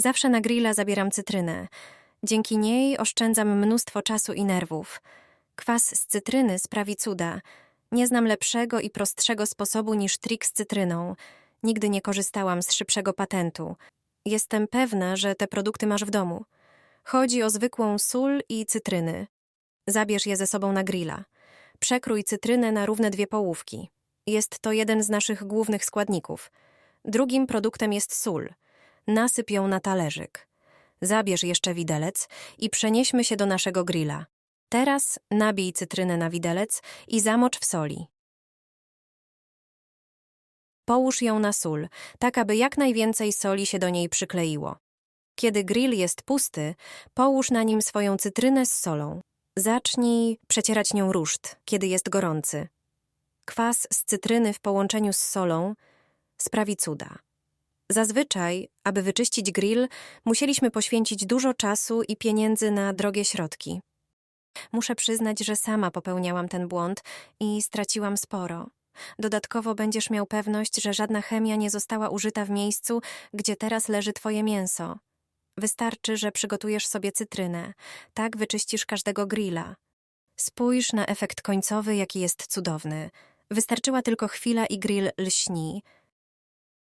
Zawsze na grilla zabieram cytrynę. Dzięki niej oszczędzam mnóstwo czasu i nerwów. Kwas z cytryny sprawi cuda. Nie znam lepszego i prostszego sposobu niż trik z cytryną. Nigdy nie korzystałam z szybszego patentu. Jestem pewna, że te produkty masz w domu. Chodzi o zwykłą sól i cytryny. Zabierz je ze sobą na grilla. Przekrój cytrynę na równe dwie połówki. Jest to jeden z naszych głównych składników. Drugim produktem jest sól. Nasyp ją na talerzyk. Zabierz jeszcze widelec i przenieśmy się do naszego grilla. Teraz nabij cytrynę na widelec i zamocz w soli. Połóż ją na sól, tak aby jak najwięcej soli się do niej przykleiło. Kiedy grill jest pusty, połóż na nim swoją cytrynę z solą. Zacznij przecierać nią ruszt, kiedy jest gorący. Kwas z cytryny w połączeniu z solą sprawi cuda. Zazwyczaj, aby wyczyścić grill, musieliśmy poświęcić dużo czasu i pieniędzy na drogie środki. Muszę przyznać, że sama popełniałam ten błąd i straciłam sporo. Dodatkowo będziesz miał pewność, że żadna chemia nie została użyta w miejscu, gdzie teraz leży twoje mięso. Wystarczy, że przygotujesz sobie cytrynę. Tak wyczyścisz każdego grilla. Spójrz na efekt końcowy, jaki jest cudowny. Wystarczyła tylko chwila i grill lśni.